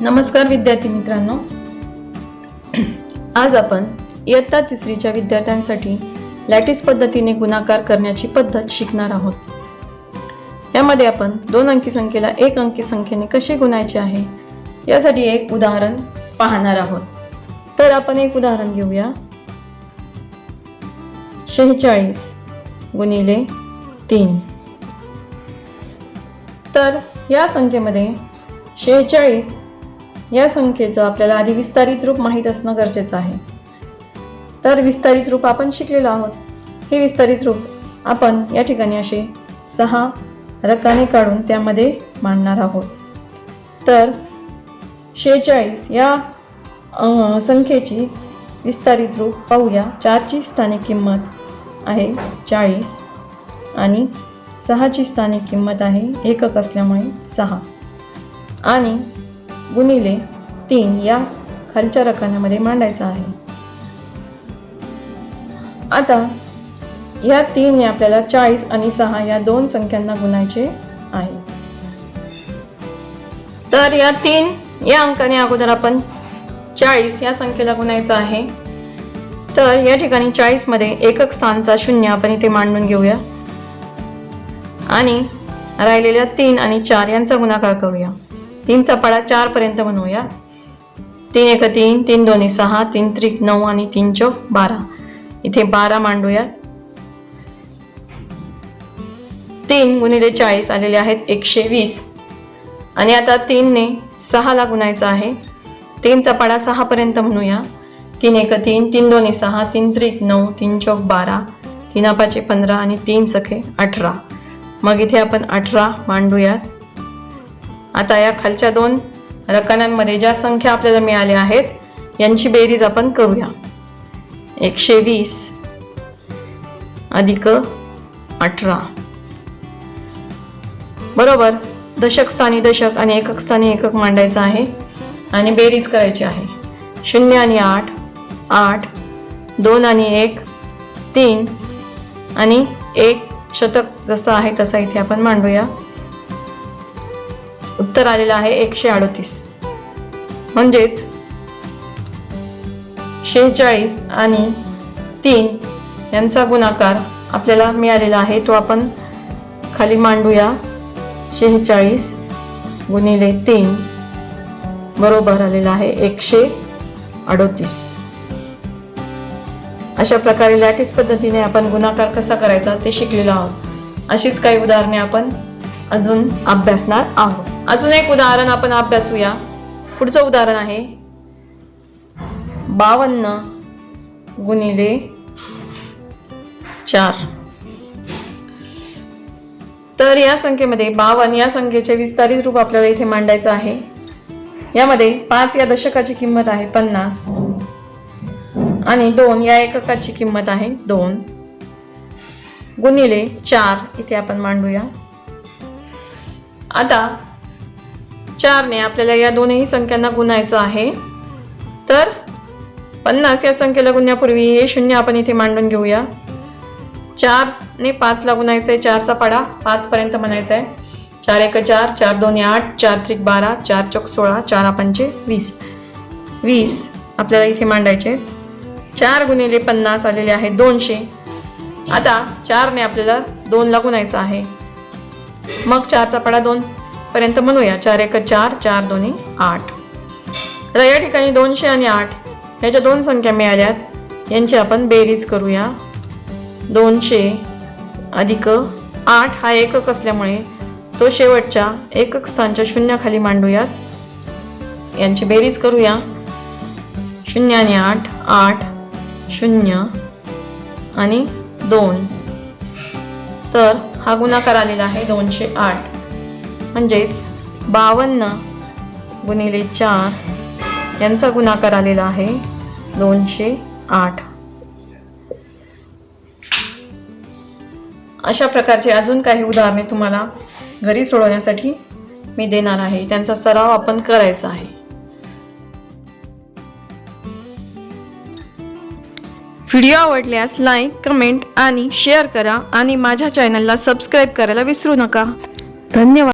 नमस्कार विद्यार्थी मित्रांनो. आज आपण इयत्ता तिसरीच्या विद्यार्थ्यांसाठी लॅटिस पद्धतीने गुणाकार करण्याची पद्धत शिकणार आहोत. यामध्ये आपण दोन अंकी संख्येला एक अंकी संख्येने कसे गुणायचे आहे यासाठी एक उदाहरण पाहणार आहोत. तर आपण एक उदाहरण घेऊया. शेहेचाळीस गुणिले तीन. तर या संख्येमध्ये शेहेचाळीस या संख्येचं आपल्याला आधी विस्तारित रूप माहीत असणं गरजेचं आहे. तर विस्तारित रूप आपण शिकलेलो आहोत. हे विस्तारित रूप आपण या ठिकाणी असे सहा रकाने काढून त्यामध्ये मांडणार आहोत. तर शेहेचाळीस या संख्येची विस्तारित रूप पाहूया. चारची स्थानिक किंमत आहे चाळीस आणि सहाची स्थानिक किंमत आहे एकक असल्यामुळे सहा. आणि गुणिले तीन या खालच्या रकान्यामध्ये मांडायचा आहे. आता या तीनने आपल्याला चाळीस आणि सहा या दोन संख्यांना गुणायचे आहे. तर या तीन या अंकाने अगोदर आपण चाळीस या संख्येला गुणायचं आहे. तर या ठिकाणी चाळीसमध्ये एकक स्थानचा शून्य आपण इथे मांडून घेऊया. आणि राहिलेल्या तीन आणि चार यांचा गुणाकार करूया. तीनचा पाडा चार पर्यंत बनवूया. तीन एक तीन तीन दोन्ही सहा तीन त्रिक नऊ आणि तीन चौक बारा. इथे बारा मांडूया. तीन गुणिले चाळीस आलेले आहेत एकशे वीस. आणि आता तीनने सहाला गुणायचं आहे. तीनचा पाडा सहापर्यंत म्हणूया. तीन एक तीन तीन दोन्ही सहा तीन त्रिक नऊ तीन चौक बारा. तीन पाचे पंधरा आणि तीन सखे अठरा. मग इथे आपण अठरा मांडूयात. आता या खालच्या दोन रकान्यांमध्ये ज्या संख्या आपल्याला मिळाल्या आहेत यांची बेरीज आपण करूया. एकशे वीस अधिक अठरा. बरोबर दशक स्थानी दशक आणि एकक स्थानी एकक मांडायचं आहे आणि बेरीज करायची आहे. शून्य आणि आठ आठ दोन आणि एक तीन आणि एक शतक जसं आहे तसा इथे आपण मांडूया. उत्तर आलेलं आहे एकशे अडतीस. म्हणजेच शेहेचाळीस आणि तीन यांचा गुणाकार आपल्याला मिळालेला आहे तो आपण खाली मांडूया. शेहेचाळीस गुणिले तीन बरोबर आलेला आहे एकशे अडोतीस. अशा प्रकारे लॅटिस पद्धतीने आपण गुणाकार कसा करायचा ते शिकलेलो आहोत. अशीच काही उदाहरणे आपण अजून अभ्यासणार आहोत. अजून एक उदाहरण आपण अभ्यासूया. पुढचं उदाहरण आहे. बावन्न गुणिले चार. तर या संख्येमध्ये बावन्न या संख्येचे विस्तारित रूप आपल्याला इथे मांडायचं आहे. यामध्ये पाच या दशकाची किंमत आहे पन्नास. आणि दोन या एककाची किंमत आहे दोन. गुणिले चार इथे आपण मांडूया. आता चारने आपल्याला या दोनही संख्यांना गुणायचं आहे. तर पन्नास या संख्येला गुणण्यापूर्वी हे शून्य आपण इथे मांडून घेऊया. चारने पाचला गुणायचं आहे चारचा पाडा पाचपर्यंत म्हणायचा आहे चार एक चार चार दोन आठ चार त्रिक बारा चार चौक सोळा चार पंचे वीस. वीस आपल्याला इथे मांडायचे. चार गुणिले पन्नास आलेले आहे दोनशे. आता चारने आपल्याला दोनला गुणायचं आहे. मग चारचा पडा दोन. पर्यंत म्हणूया चार एक चार चार दोन्ही आठ. आता या ठिकाणी दोनशे आणि आठ ह्याच्या दोन संख्या मिळाल्यात. यांची आपण बेरीज करूया. दोनशे अधिक आठ हा एकक असल्यामुळे तो शेवटच्या एकक स्थानच्या शून्याखाली मांडूयात. यांची बेरीज करूया. शून्य आणि आठ आठ. शून्य आणि दोन. तर हा गुणाकार आलेला आहे दोनशे आठ. म्हणजेच बावन्न गुणिले चार यांचा गुणाकार आलेला आहे दोनशे आठ. अशा प्रकारचे अजून काही उदाहरणे तुम्हाला घरी सोडवण्यासाठी मी देणार आहे. त्यांचा सराव आपण करायचा आहे. व्हिडिओ आवडल्यास लाईक कमेंट आणि शेअर करा आणि माझ्या चॅनलला सबस्क्राईब करायला विसरू नका. धन्यवाद.